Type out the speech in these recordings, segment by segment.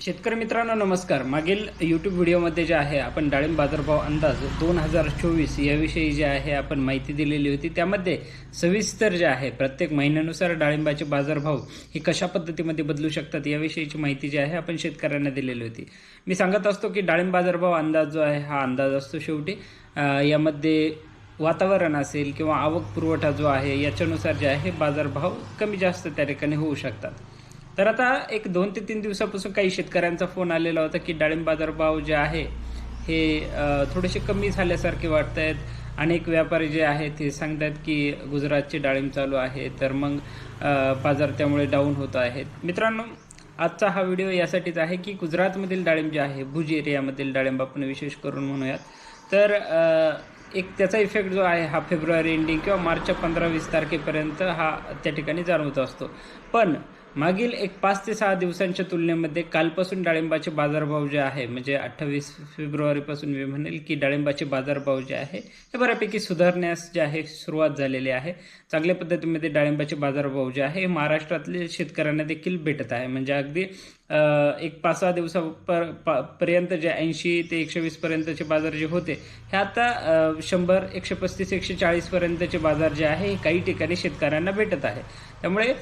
शेतकरी मित्रांनो नमस्कार. मागील यूट्यूब व्हिडिओमध्ये जे आहे आपण डाळिंब बाजारभाव अंदाज दोन हजार चोवीस याविषयी जे आहे आपण माहिती दिलेली होती. त्यामध्ये सविस्तर जे आहे प्रत्येक महिन्यानुसार डाळिंबाचे बाजारभाव हे कशा पद्धतीमध्ये बदलू शकतात याविषयीची माहिती जी आहे आपण शेतकऱ्यांना दिलेली होती. मी सांगत असतो की डाळिंब बाजारभाव अंदाज जो आहे हा अंदाज असतो शेवटी. यामध्ये वातावरण असेल किंवा आवक पुरवठा जो आहे याच्यानुसार जे आहे बाजारभाव कमी जास्त त्या ठिकाणी होऊ शकतात. तर आता एक दोन ते तीन दिवसापासून काही शेतकऱ्यांचा फोन आलेला होता की डाळिंब बाजारभाव जे आहे हे थोडेसे कमी झाल्यासारखे वाटत आहेत अनेक व्यापारी जे आहेत ते सांगतात की गुजरातचे डाळिंब चालू आहे तर मग बाजार त्यामुळे डाऊन होत आहेत. मित्रांनो आजचा हा व्हिडिओ यासाठीच आहे की गुजरातमधील डाळिंब जे आहे भुज एरियामधील डाळिंब आपण विशेष करून म्हणूयात. तर एक त्याचा इफेक्ट जो आहे हा फेब्रुवारी एंडिंग किंवा मार्चच्या पंधरा वीस तारखेपर्यंत हा त्या ठिकाणी जाणवत असतो. पण मागील एक पाच ते सहा दिवसांच्या तुलनेमध्ये कालपासून डाळिंबाचे बाजारभाव जे आहे म्हणजे अठ्ठावीस फेब्रुवारीपासून मी म्हणेल की डाळिंबाचे बाजारभाव जे आहे हे बऱ्यापैकी सुधारण्यास जे आहे सुरुवात झालेली आहे. चांगल्या पद्धतीमध्ये डाळिंबाचे बाजारभाव जे आहे हे महाराष्ट्रातले शेतकऱ्यांना देखील भेटत आहे. म्हणजे अगदी एक पाच सहा दिवसा पा- पर्यंत जे ऐंशी ते एकशे वीसपर्यंतचे बाजार जे होते हे आता शंभर एकशे पस्तीस एकशे चाळीसपर्यंतचे बाजार जे आहे हे काही ठिकाणी शेतकऱ्यांना भेटत आहे. त्यामुळे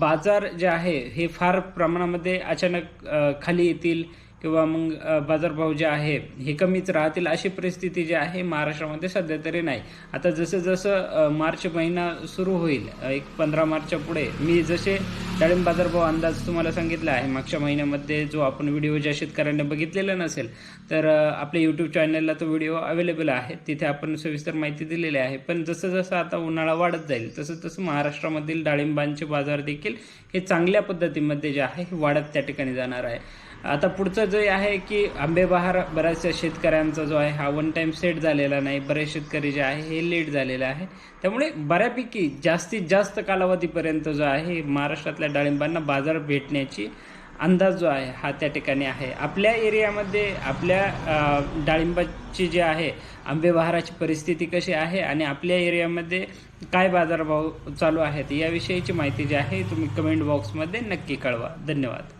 बाजार जे आहे हे फार प्रमाणामध्ये अचानक खाली येतील किंवा मग बाजारभाव जे आहे हे कमीच राहतील अशी परिस्थिती जी आहे महाराष्ट्रामध्ये सध्या तरी नाही. आता जसं जसं मार्च महिना सुरू होईल एक पंधरा मार्चच्या पुढे मी जसे डाळिंब बाजारभाव अंदाज तुम्हाला सांगितला आहे. मागच्या महिन्यामध्ये जो आपण व्हिडिओ ज्या शेतकऱ्यांनी बघितलेला नसेल तर आपल्या यूट्यूब चॅनलला तो व्हिडिओ अवेलेबल आहे. तिथे आपण सविस्तर माहिती दिलेली आहे. पण जसं जसं आता उन्हाळा वाढत जाईल तसं तसं महाराष्ट्रामधील डाळिंबांचे बाजार देखील हे चांगल्या पद्धतीमध्ये जे आहे हे वाढत त्या ठिकाणी जाणार आहे. आता पुढचं जे आहे की आंबेबहार बऱ्याचशा शेतकऱ्यांचा जो आहे हा वन टाइम सेट झालेला नाही. बरेच शेतकरी जे आहे हे लेट झालेले आहे. त्यामुळे बऱ्यापैकी जास्तीत जास्त कालावधीपर्यंत जो आहे महाराष्ट्रातल्या डाळिंबांना बाजार भेटण्याची अंदाज जो आहे हा त्या ठिकाणी आहे. आपल्या एरियामध्ये आपल्या डाळिंबाची जी आहे आंबेबहाराची परिस्थिती कशी आहे आणि आपल्या एरियामध्ये काय बाजारभाव चालू आहेत याविषयीची माहिती जी आहे तुम्ही कमेंट बॉक्समध्ये नक्की कळवा. धन्यवाद.